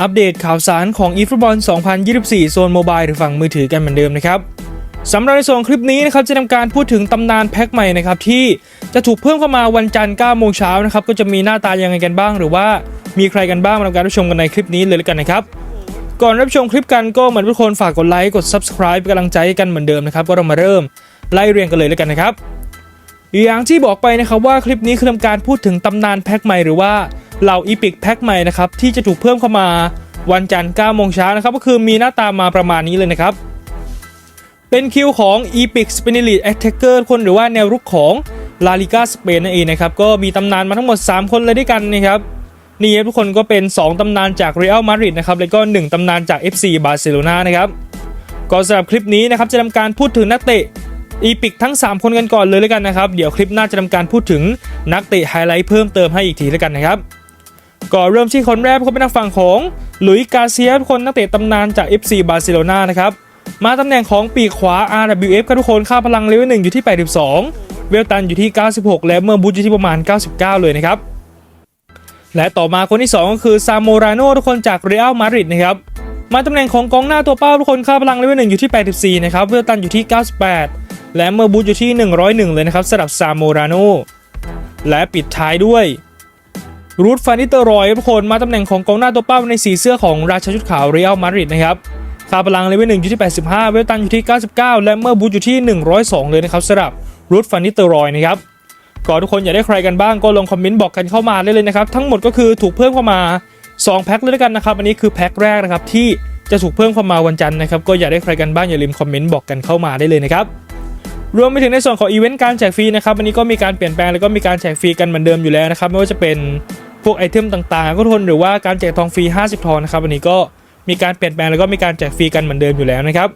อัปเดตข่าวสารของ eFootball 2024 โซนโมบายหรือฝั่งมือถือกันเหมือนเดิมนะครับสำหรับในส่วนคลิปนี้นะครับจะทำการพูดถึงตำนานแพ็คใหม่นะครับที่จะถูกเพิ่มเข้ามาวันจันทร์9โมงเช้านะครับก็จะมีหน้าตายังไงกันบ้าง หรือว่ามีใครกันบ้างมาทำการรับชมกันในคลิปนี้เลยแล้วกันนะครับก่อนรับชมคลิปกันก็เหมือนทุกคนฝากกดไลค์กด subscribe เป็นกำลังใจกันเหมือนเดิมนะครับก็เรามาเริ่มไล่เรียงกันเลยแล้วกันนะครับอย่างที่บอกไปนะครับว่าคลิปนี้คือทำการพูดถึงตำนานแพ็คใหม่หรือว่า เหล่าอีพิกแพ็คใหม่นะครับที่จะถูกเพิ่มเข้ามาวันจันทร์9โมงเช้านะครับก็คือมีหน้าตามาประมาณนี้เลยนะครับ เป็นคิวของ Epic s p a n i l i t Attacker คนหรือว่าแนวรุกของ La Liga สเปนนั่นเองนะครับก็มีตำนานมาทั้งหมด 3 คนเลยด้วยกันนะครับนี่ทุกคนก็เป็น 2 ตำนานจาก Real Madrid นะครับแล้วก็ 1 ตำนานจาก FC Barcelona นะครับก็สำหรับคลิปนี้นะครับจะทำการพูดถึงนักเตะอีพิกทั้ง 3 คนกันก่อนเลยแล้วกันนะครับ เดี๋ยวคลิปหน้าจะทำการพูดถึงนักเตะไฮไลท์เพิ่มเติมให้อีกทีแล้วกันนะครับ ก่อนเริ่มที่คนแรกเขาเป็นนักฝั่งของหลุยส์กาเซียทุกคนนักเตะตำนานจาก FC บาร์เซโลนานะครับ มาตำแหน่งของปีกขวา RWF ครับทุกคนค่าพลังเลเวลหนึ่งอยู่ที่ 82 เวลตันอยู่ที่ 96 และเมื่อบูทอยู่ที่ประมาณ 99 เลยนะครับ และต่อมาคนที่ 2 ก็คือซามโมราโนทุกคนจากเรอัลมาดริดนะครับมาตำแหน่งของกองหน้าตัวเป้าทุกคนค่าพลังเลเวลหนึ่งอยู่ที่ 84 นะครับ เวลตันอยู่ที่ 98 และเมื่อบูทอยู่ที่ 101 เลยนะครับสำหรับซามโมราโนและปิดท้ายด้วย รูทฟานิเตอร์รอยทุกคนมาตำแหน่งของกองหน้าตัวเป้าในสีเสื้อของราชาชุดขาวเรอัลมาดริดนะครับคาพลังเลเวลหนึ่งอยู่ที่ 85 เวลตันอยู่ที่ 99 และเมื่อบูทอยู่ที่ 102 เลยนะครับสำหรับรูทฟานิเตอร์รอยนะครับก็ทุกคนอยากได้ใครกันบ้างก็ลงคอมเมนต์บอกกันเข้ามาได้เลยนะครับ ทั้งหมดก็คือถูกเพิ่มเข้ามา 2 แพ็คเลยด้วยกันนะครับ อันนี้คือแพ็คแรกนะครับที่จะถูกเพิ่มเข้ามาวันจันทร์นะครับก็อยากได้ใครกันบ้างอย่าลืมคอมเมนต์บอกกันเข้ามาได้เลยนะครับรวมไปถึงในส่วนของอีเวนต์การแจกฟรีนะครับวันนี้ก็มีการเปลี่ยนแปลงแล้วก็มีการแจกฟรีกันเหมือนเดิมอยู่แล้วนะครับไม่ว่าจะเป็น พวกไอเทมต่างๆ ก็ทนหรือว่าการแจกทองฟรี 50 ทองนะครับวันนี้ก็มีการเปลี่ยนแปลงแล้วก็มีการแจกฟรีกันเหมือนเดิมอยู่แล้วนะครับ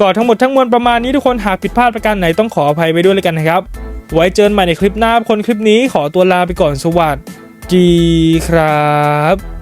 ก่อนทั้งหมดทั้งมวลประมาณนี้ทุกคนหากผิดพลาดประการไหนต้องขออภัยไปด้วยเลยกันนะครับ ไว้เจอกันใหม่ในคลิปหน้าคนคลิปนี้ขอตัวลาไปก่อนสวัสดีครับ